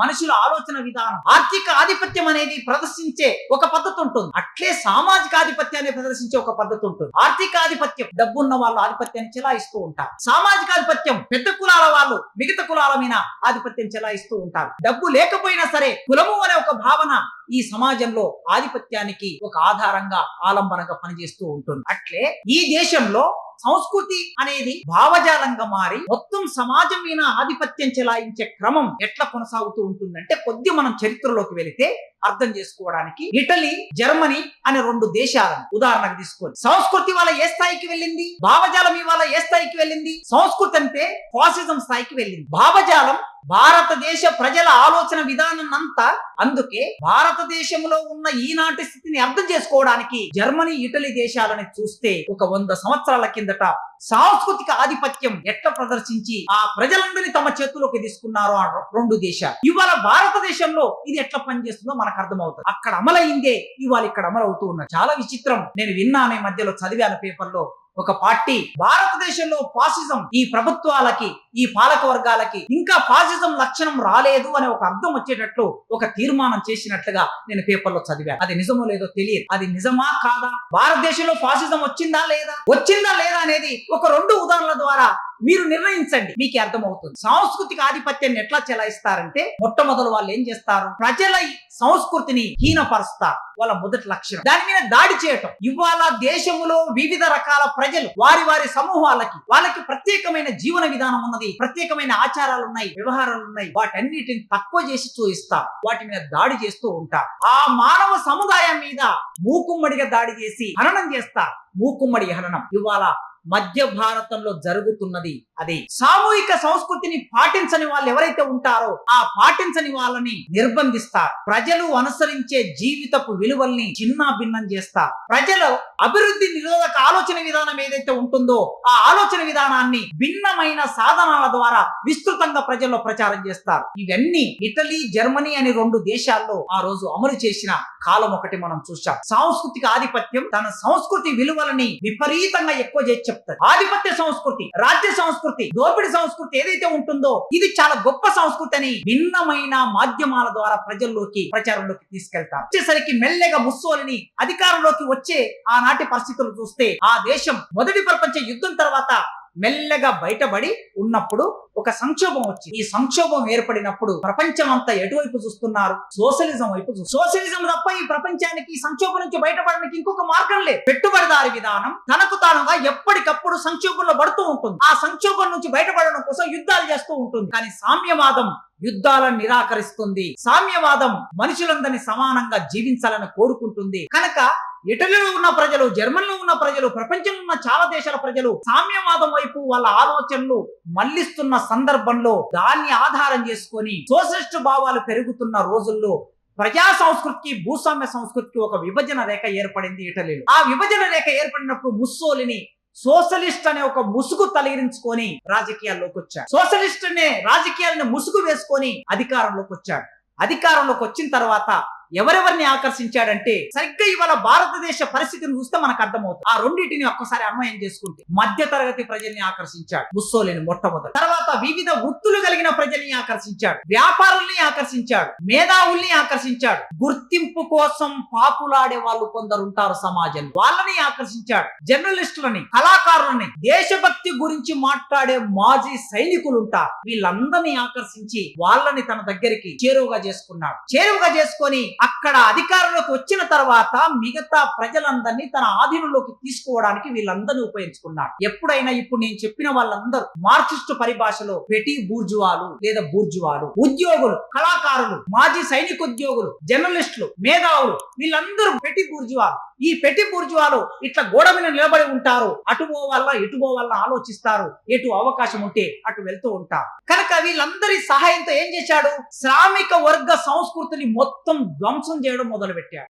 మనుషుల ఆలోచన విధానం. ఆర్థిక ఆధిపత్యం అనేది ప్రదర్శించే ఒక పద్ధతి ఉంటుంది. అట్లే సామాజిక ఆధిపత్యాన్ని ప్రదర్శించే ఒక పద్ధతి ఉంటుంది. ఆర్థిక ఆధిపత్యం డబ్బున్న వాళ్ళు ఆధిపత్యాన్ని చెలాయిస్తూ ఉంటారు. సామాజిక ఆధిపత్యం పెద్ద కులాల వాళ్ళు మిగతా కులాల మీద ఆధిపత్యం చెలాయిస్తూ ఉంటారు. డబ్బు లేకపోయినా సరే కులము అనే ఒక భావన ఈ సమాజంలో ఆధిపత్యానికి ఒక ఆధారంగా ఆలంబనగా పనిచేస్తూ ఉంటుంది. అట్లే ఈ దేశంలో సంస్కృతి అనేది భావజాలంగా మారి మొత్తం సమాజం మీద ఆధిపత్యం చెలాయించే క్రమం ఎట్లా కొనసాగుతూ ఉంటుందంటే కొద్ది మనం చరిత్రలోకి వెళితే అర్థం చేసుకోవడానికి ఇటలీ జర్మనీ అనే రెండు దేశాలను ఉదాహరణకు తీసుకోండి. సంస్కృతి వాళ్ళ ఏ స్థాయికి వెళ్ళింది? భావజాలం ఇవాళ ఏ స్థాయికి వెళ్ళింది? సంస్కృతి అంటే ఫాసిజం స్థాయికి వెళ్ళింది. భావజాలం భారతదేశ ప్రజల ఆలోచన విధానం అంతా అందుకే భారతదేశంలో ఉన్న ఈనాటి స్థితిని అర్థం చేసుకోవడానికి జర్మనీ ఇటలీ దేశాలని చూస్తే ఒక వంద సంవత్సరాల కిందట సాంస్కృతిక ఆధిపత్యం ఎట్లా ప్రదర్శించి ఆ ప్రజలందరినీ తమ చేతుల్లోకి తీసుకున్నారో ఆ రెండు దేశాలు. ఇవాళ భారతదేశంలో ఇది ఎట్లా పనిచేస్తుందో మనకు అర్థమవుతుంది. అక్కడ అమలైందే ఇవాళ ఇక్కడ అమలవుతూ ఉన్నారు చాలా విచిత్రం. నేను విన్నాను ఈ మధ్యలో చదివాను పేపర్లో. ఒక పార్టీ. భారతదేశంలో ఫాసిజం ఈ ప్రభుత్వాలకి ఈ పాలక వర్గాలకి ఇంకా ఫాసిజం లక్షణం రాలేదు అనే ఒక అర్థం వచ్చేటట్లు ఒక తీర్మానం చేసినట్లుగా నేను పేపర్లో చదివాను. అది నిజమో లేదో తెలియదు. అది నిజమా కాదా? భారతదేశంలో ఫాసిజం వచ్చిందా లేదా? వచ్చిందా లేదా అనేది ఒక రెండు ఉదాహరణల ద్వారా మీరు నిర్ణయించండి. మీకు అర్థమవుతుంది. సాంస్కృతిక ఆధిపత్యాన్ని ఎట్లా చెలాయిస్తారంటే మొట్టమొదలు వాళ్ళు ఏం చేస్తారు? ప్రజల సంస్కృతిని హీనపరుస్తారు. వాళ్ళ మొదటి లక్షణం. దాని మీద దాడి చేయటం. ఇవాళ దేశంలో వివిధ రకాల ప్రజలు వారి వారి సమూహాలకి వాళ్ళకి ప్రత్యేకమైన జీవన విధానం ఉన్నది ప్రత్యేకమైన ఆచారాలు ఉన్నాయి వ్యవహారాలు ఉన్నాయి వాటన్నిటిని తక్కువ చేసి చూయిస్తారు వాటి మీద దాడి చేస్తూ ఉంటారు ఆ మానవ సముదాయం మీద మూకుమ్మడిగా దాడి చేసి హననం చేస్తారు మూకుమ్మడి హననం. ఇవాళ మధ్య భారతంలో జరుగుతున్నది అది సామూహిక సంస్కృతిని పాటించని వాళ్ళు ఎవరైతే ఉంటారో ఆ పాటించని వాళ్ళని నిర్బంధిస్తారు. ప్రజలు అనుసరించే జీవితపు విలువల్ని చిన్న భిన్నం చేస్తారు. ప్రజలు అభివృద్ధి నిరోధక ఆలోచన విధానం ఏదైతే ఉంటుందో ఆ ఆలోచన విధానాన్ని భిన్నమైన సాధనాల ద్వారా విస్తృతంగా ప్రజల్లో ప్రచారం చేస్తారు. ఇవన్నీ ఇటలీ జర్మనీ అనే రెండు దేశాల్లో ఆ రోజు అమలు చేసిన కాలం ఒకటి మనం చూసాం సాంస్కృతిక ఆధిపత్యం తన సంస్కృతి విలువలని విపరీతంగా ఎక్కువ చేసి చెప్తారు ఆధిపత్య సంస్కృతి రాజ్య సంస్కృతి దోపిడి సంస్కృతి ఏదైతే ఉంటుందో ఇది చాలా గొప్ప సంస్కృతి అని భిన్నమైన మాధ్యమాల ద్వారా ప్రజల్లోకి ప్రచారంలోకి తీసుకెళ్తారు. వచ్చేసరికి మెల్లగా ముస్సోలిని అధికారంలోకి వచ్చే ఆనాటి పరిస్థితులు చూస్తే ఆ దేశం మొదటి ప్రపంచ యుద్ధం తర్వాత మెల్లగా బయటపడి ఉన్నప్పుడు ఒక సంక్షోభం వచ్చింది. ఈ సంక్షోభం ఏర్పడినప్పుడు ప్రపంచం అంతా ఎటువైపు చూస్తున్నారు? సోషలిజం వైపు సోషలిజం తప్ప ఈ ప్రపంచానికి ఈ సంక్షోభం నుంచి బయటపడడానికి ఇంకొక మార్గం లేదు. పెట్టుబడిదారి విధానం తనకు తానుగా ఎప్పటికప్పుడు సంక్షోభంలో పడుతూ ఉంటుంది. ఆ సంక్షోభం నుంచి బయటపడడం కోసం యుద్ధాలు చేస్తూ ఉంటుంది. కానీ సామ్యవాదం యుద్ధాలను నిరాకరిస్తుంది. సామ్యవాదం మనుషులందరినీ సమానంగా జీవించాలని కోరుకుంటుంది. కనుక ఇటలీలో ఉన్న ప్రజలు జర్మనీలో ఉన్న ప్రజలు ప్రపంచంలో ఉన్న చాలా దేశాల ప్రజలు సామ్యవాదం వైపు వాళ్ళ ఆలోచనలు మళ్ళిస్తున్న సందర్భంలో దాన్ని ఆధారం చేసుకొని సోషలిస్ట్ భావాలు పెరుగుతున్న రోజుల్లో ప్రజా సంస్కృతికి భూస్వామ్య సంస్కృతికి ఒక విభజన రేఖ ఏర్పడింది ఇటలీలో. ఆ విభజన రేఖ ఏర్పడినప్పుడు ముస్సోలిని సోషలిస్ట్ అనే ఒక ముసుగు తలగించుకొని రాజకీయాల్లోకి వచ్చాడు. సోషలిస్ట్ అనే రాజకీయాలను ముసుగు వేసుకొని అధికారంలోకి వచ్చాడు. అధికారంలోకి వచ్చిన తర్వాత ఎవరెవరిని ఆకర్షించాడంటే సరిగ్గా ఇవాళ భారతదేశ పరిస్థితిని చూస్తే మనకు అర్థమవుతుంది. ఆ రెండింటిని ఒక్కసారి అన్వయం చేసుకుంటే మధ్య తరగతి ప్రజల్ని ఆకర్షించాడు ముస్సోలిని మొట్టమొదటి. తర్వాత వివిధ వృత్తులు కలిగిన ప్రజల్ని ఆకర్షించాడు. వ్యాపారుల్ని ఆకర్షించాడు. మేధావుల్ని ఆకర్షించాడు. గుర్తింపు కోసం పాపులాడే వాళ్ళు కొందరు ఉంటారు సమాజంలో. వాళ్ళని ఆకర్షించాడు. జర్నలిస్టులని కళాకారులని దేశభక్తి గురించి మాట్లాడే మాజీ సైనికులు ఉంటారు. వీళ్ళందరినీ ఆకర్షించి వాళ్ళని తన దగ్గరికి చేరువుగా చేసుకున్నాడు. చేరువుగా చేసుకొని అక్కడ అధికారంలోకి వచ్చిన తర్వాత మిగతా ప్రజలందరినీ తన ఆధీనంలోకి తీసుకోవడానికి వీళ్ళందరినీ ఉపయోగించుకున్నాడు ఎప్పుడైనా ఇప్పుడు నేను చెప్పిన వాళ్ళందరూ మార్క్సిస్ట్ పరిభాషలో పెటి బూర్జువాలు లేదా బూర్జువాలు ఉద్యోగులు కళాకారులు మాజీ సైనిక ఉద్యోగులు జర్నలిస్టులు మేధావులు వీళ్ళందరూ పెటి బూర్జువాలు. ఈ పెట్టి బూర్జువాలు ఇట్లా గోడ మీద నిలబడి ఉంటారు. అటు పోవాలా ఇటు పోవాలా ఆలోచిస్తారు. ఎటు అవకాశం ఉంటే అటు వెళ్తూ ఉంటారు. కనుక వీళ్ళందరి సహాయంతో ఏం చేశాడు? శ్రామిక వర్గ సంస్కృతిని మొత్తం ధ్వంసం చేయడం మొదలుపెట్టాడు.